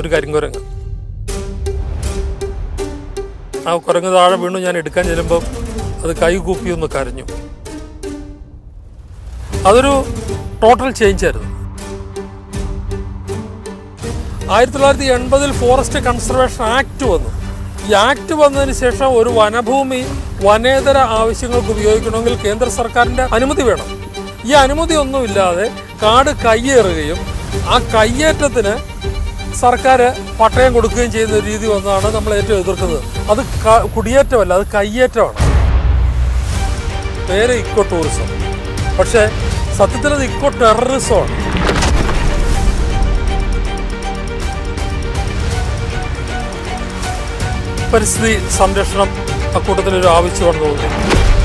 ഒരു കരിങ്കുരങ്ങ് ആ കുരങ്ങ് താഴെ വീണു ഞാൻ എടുക്കാൻ ചെല്ലുമ്പോൾ അത് കൈ കൂപ്പി ഒന്ന് കരഞ്ഞു. അതൊരു ടോട്ടൽ ചേഞ്ച് ആയിരുന്നു. ആയിരത്തി തൊള്ളായിരത്തി എൺപതിൽ ഫോറസ്റ്റ് കൺസർവേഷൻ ആക്ട് വന്നു. ഈ ആക്ട് വന്നതിന് ശേഷം ഒരു വനഭൂമി വനേതര ആവശ്യങ്ങൾക്ക് ഉപയോഗിക്കണമെങ്കിൽ കേന്ദ്ര സർക്കാരിന്റെ അനുമതി വേണം. ഈ അനുമതി ഒന്നുമില്ലാതെ കാട് കയ്യേറുകയും ആ കയ്യേറ്റത്തിന് സർക്കാർ പട്ടയം കൊടുക്കുകയും ചെയ്യുന്ന ഒരു രീതി ഒന്നാണ് നമ്മൾ ഏറ്റവും എതിർക്കുന്നത് അത് കുടിയേറ്റമല്ല അത് കയ്യേറ്റമാണ്. പേര് ഇക്കോ ടൂറിസം. പക്ഷേ സത്യത്തിൽ അത് ഇക്കോ ടെററിസമാണ് പരിസ്ഥിതി സംരക്ഷണം അക്കൂട്ടത്തിലൊരു ആവശ്യമാണെന്ന് തോന്നുന്നു.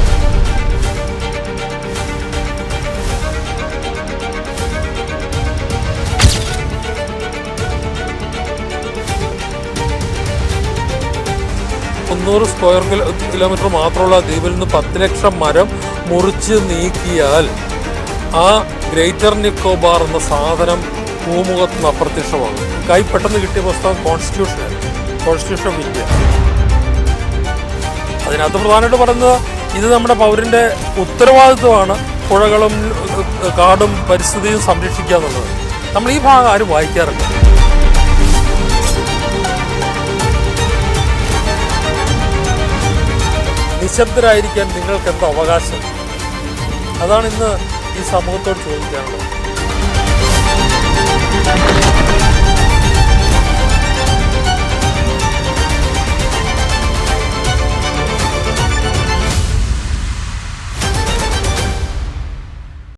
മുന്നൂറ് സ്ക്വയർ കിലോമീറ്റർ മാത്രമുള്ള ദ്വീപിൽ നിന്ന് പത്ത് ലക്ഷം മരം മുറിച്ച് നീക്കിയാൽ ആ ഗ്രേറ്റർ നിക്കോബാർ എന്ന സാധനം ഭൂമുഖത്ത് നിന്ന് അപ്രത്യക്ഷമാകും. കൈ പെട്ടെന്ന് കിട്ടിയ പുസ്തകം കോൺസ്റ്റിറ്റ്യൂഷൻ കോൺസ്റ്റിറ്റ്യൂഷൻ ഓഫ് ഇന്ത്യ അതിനകത്ത് പ്രധാനമായിട്ട് പറയുന്നത് ഇത് നമ്മുടെ പൗരന്റെ ഉത്തരവാദിത്വമാണ് പുഴകളും കാടും പരിസ്ഥിതിയും സംരക്ഷിക്കുക എന്നുള്ളത്. നമ്മൾ ഈ ഭാഗം ആരും വായിക്കാറില്ല. നിശബ്ദരായിരിക്കാൻ നിങ്ങൾക്ക് എന്താ അവകാശം? അതാണ് ഇന്ന് ഈ സമൂഹത്തോട് ചോദിക്കാനുള്ളത്.